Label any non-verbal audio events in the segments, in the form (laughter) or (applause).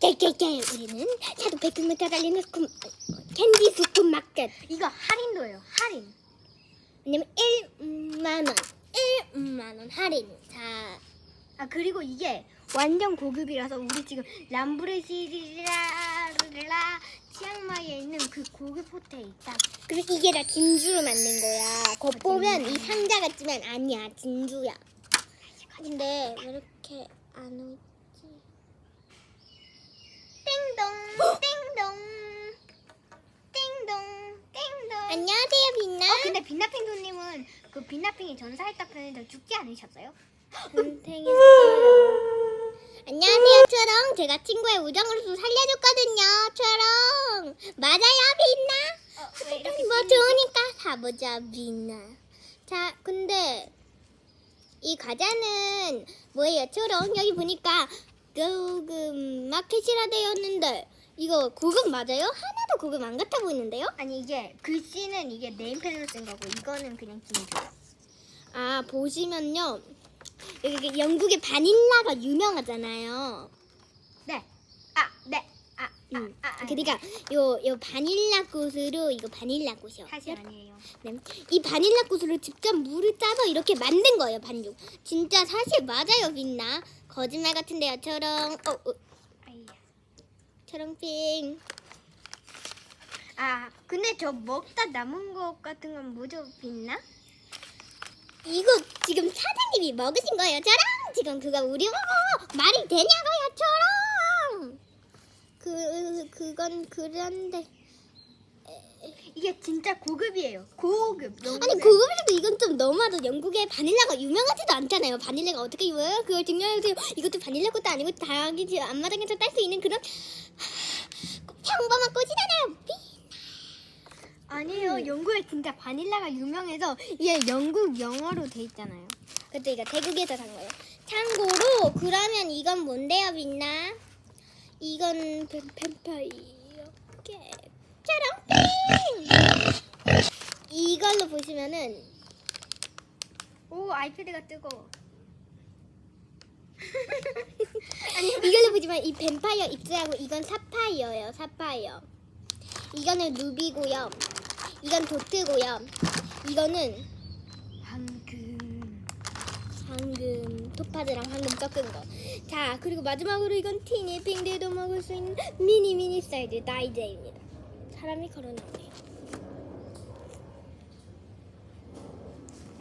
짤짤짤 우리는 자두 100km 달리는 금, 캔디 스푼 마켓 이거 할인도예요. 할인. 왜냐면 1만원 1만원 할인 자 아 그리고 이게 완전 고급이라서 우리 지금 람브레시리라 치앙마이에 있는 그 고급 호텔 있다. 그리고 이게 다 진주로 만든 거야 겉 보면 이 상자 같지만 아니야 진주야 근데 왜 이렇게 안 오지 띵동. 띵동. 띵동. 안녕하세요 빛나. 어 근데 빛나핑도님은 그 빛나핑이 전사했다 편인데 죽지 않으셨어요? 안녕하세요 초롱. 제가 친구의 우정으로서 살려줬거든요 초롱. 맞아요 빛나? 어, 왜 이렇게 뭐 좋으니까 사보자 빛나. 자 근데 이 과자는 뭐예요 초롱? 여기 보니까 고급 마켓이라 되었는데 이거 고급 맞아요? 하나도 고급 안 같아 보이는데요? 아니 이게 글씨는 이게 네임펜으로 쓴 거고 이거는 그냥 진주. 아 보시면요 여기 영국의 바닐라가 유명하잖아요 네. 아 네. 아, 아, 음. 아, 아, 그러니까 요, 요 바닐라 꽃으로 이거 바닐라 꽃이요. 사실 아니에요. 네. 이 바닐라 꽃으로 직접 물을 짜서 이렇게 만든 거예요, 반죽. 진짜 사실 맞아요, 빛나. 거짓말 같은데요, 초롱. 어, 어. 초롱핑. 아 근데 저 먹다 남은 것 같은 건 뭐죠 빛나? 이거 지금 사장님이 먹으신 거예요, 초롱. 지금 그거 우리 보고 말이 되냐고요, 초롱. 그 그건 그런데 이게 진짜 고급이에요. 고급. 아니 고급이라도 이건 좀 너무하다. 영국에 바닐라가 유명하지도 않잖아요. 바닐라가 어떻게 유명해요? 그걸 증명해주세요. 이것도 바닐라 꽃도 아니고 다양하게 앞마당에서 딸 수 있는 그런 평범한 꽃이잖아요. 삐. 아니에요. 음. 영국에 진짜 바닐라가 유명해서 이게 영국 영어로 돼 있잖아요. 그때 이거 태국에서 산 거예요. 참고로 그러면 이건 뭔데요, 빛나? 이건 뱀- 뱀파이어 깨 차랑핑. 이걸로 보시면은 오 아이패드가 뜨거워. (laughs) 이걸로 보지만 이 뱀파이어 입술하고 이건 사파이어예요. 사파이어. 이거는 루비고요. 이건 도트고요. 이거는 황금. 황금 토파즈랑 황금 섞은 거. 자 그리고 마지막으로 이건 티니 핑들도 먹을 수 있는 미니 미니 사이즈 다이제입니다. 사람이 걸어나오네요.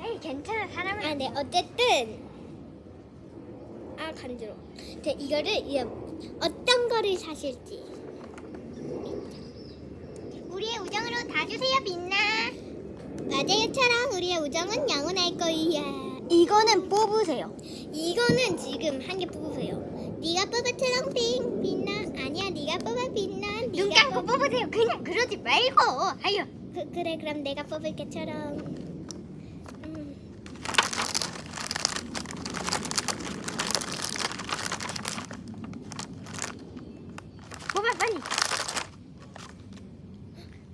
에이 괜찮아 사람은. 아 네 어쨌든 아 간지러. 자 이거를 이제 어떤 거를 사실지. 우리의 우정으로 다 주세요 빛나. 맞아요처럼 우리의 우정은 영원할 거야. 이거는 뽑으세요. 이거는 지금 한 개 뽑으세요. 네가 뽑아 트럼핑 빛나 아니야 네가 뽑아 빛나 눈 감고 뽑으세요. 그냥 그러지 말고. 아유. 그, 그래 그럼 내가 뽑을게 처럼 음. 뽑아 빨리.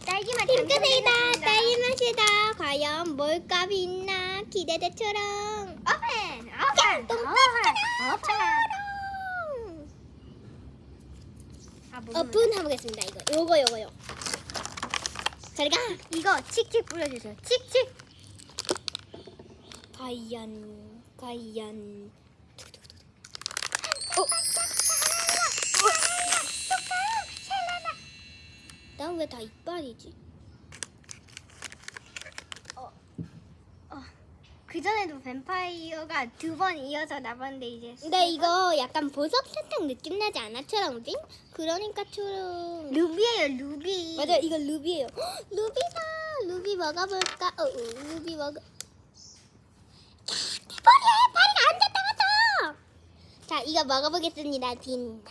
딸기 맛 핑크색이다 당첨되셨습니다. 딸기 맛이다 과연 뭘까 빛나 기대돼 처럼 오픈. 오픈. 똥 오픈. 처럼 아, 뭐 오픈 해보겠습니다 이거 요거 요거요 저리가 이거 칙칙 뿌려주세요. 칙칙. 과연 과연 어? 난왜 다 이빨이지? 그 전에도 뱀파이어가 두 번 이어서 나봤는데 이제. 근데 이거 약간 보석 사탕 느낌 나지 않아? 초롱빙? 그러니까 초롱 루비예요 루비. 맞아 이거 루비예요 헉, (gasps) 루비다 루비 먹어볼까? 어, 어 루비 먹어 야, 내 머리에 파리가 앉았다 갔다 자 이거 먹어보겠습니다 빈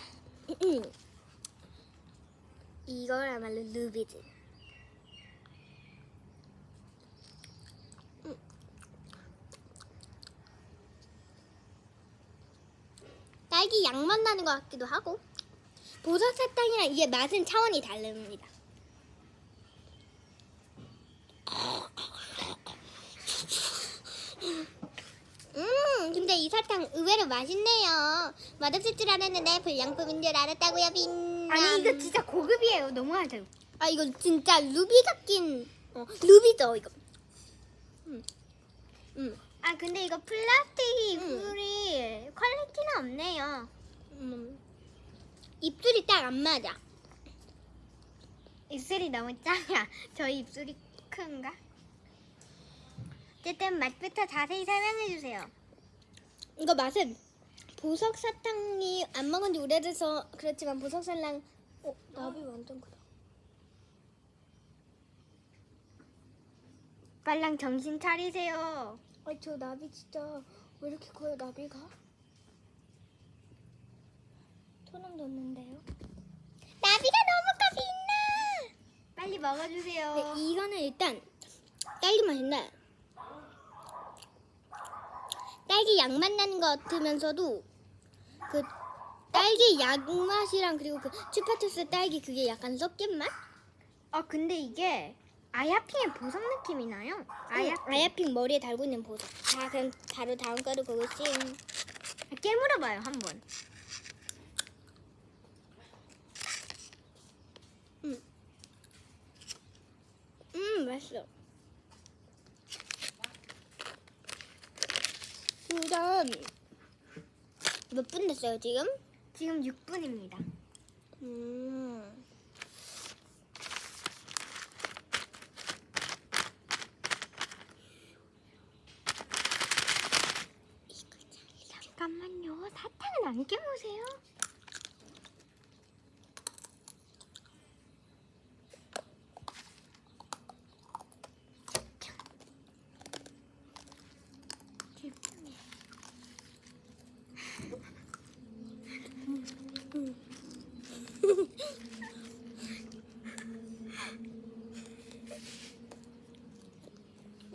이거야말로 루비지 딸기 양맛 나는 것 같기도 하고 보석 사탕이랑 이게 맛은 차원이 다릅니다. 음, 근데 이 사탕 의외로 맛있네요. 맛없을 줄 알았는데 불량품인 줄 알았다고요, 빈. 아니 이거 진짜 고급이에요. 너무하죠. 아 이거 진짜 루비가 낀 어, 루비죠 이거. 음, 음, 아 근데 이거 플라스틱 음. 입술이 퀄리티는 없네요. 음. 입술이 딱 안 맞아. 입술이 너무 작아. (laughs) 저희 입술이 큰가? 어쨌든 맛부터 자세히 설명해 주세요. 이거 맛은 보석 사탕이 안 먹은 지 오래돼서 그렇지만 보석 살랑 어 나비 완전 크다. 빨랑 정신 차리세요. 아저 나비 진짜 왜 이렇게 커요 나비가? 소름 돋는데요. 나비가 너무 커 빛나. 빨리 먹어주세요. 네, 이거는 일단 딸기 맛인데 딸기 양맛 나는 것 같으면서도 그 딸기 양맛이랑 그리고 그 추파투스 딸기 그게 약간 섞인 맛? 아 근데 이게 아야핑의 보석 느낌이 나요. 아야 아야 아야핑 머리에 달고 있는 보석. 자 그럼 바로 다음 거로 고고싱. 깨물어봐요 한번. 음 맛있어. 그다음 몇분 됐어요 지금? 지금 6분입니다. 음. 잠깐만요. 사탕은 안 깨무세요.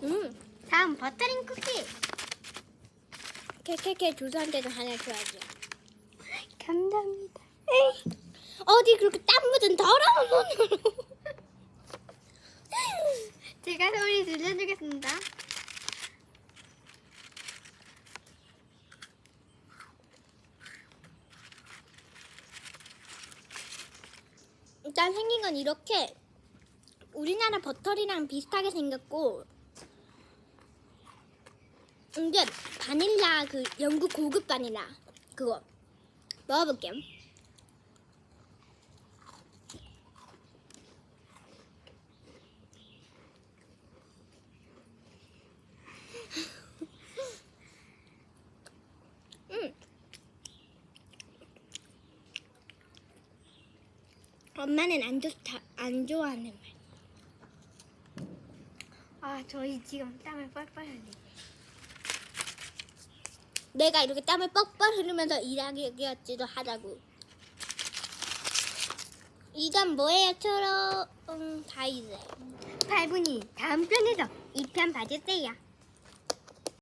음. 버터링 쿠키. 케케케 조수한테도 하나 줘야지. 감사합니다. 어디 그렇게 땀 묻은 더러운 손으로. (laughs) 제가 소리 들려주겠습니다. 일단 생긴 건 이렇게 우리나라 버터리랑 비슷하게 생겼고 이게 바닐라 그 영국 고급 바닐라 그거 먹어볼게요. 음. 엄마는 안 좋다 안 좋아하는 말. 아 저희 지금 땀을 뻘뻘 흘리네. 내가 이렇게 땀을 뻑뻑 흐르면서 일하기였지도 하자고. 이건 뭐예요, 초록 음, 다이즈. 8분이 다음 편에서 2편 봐주세요.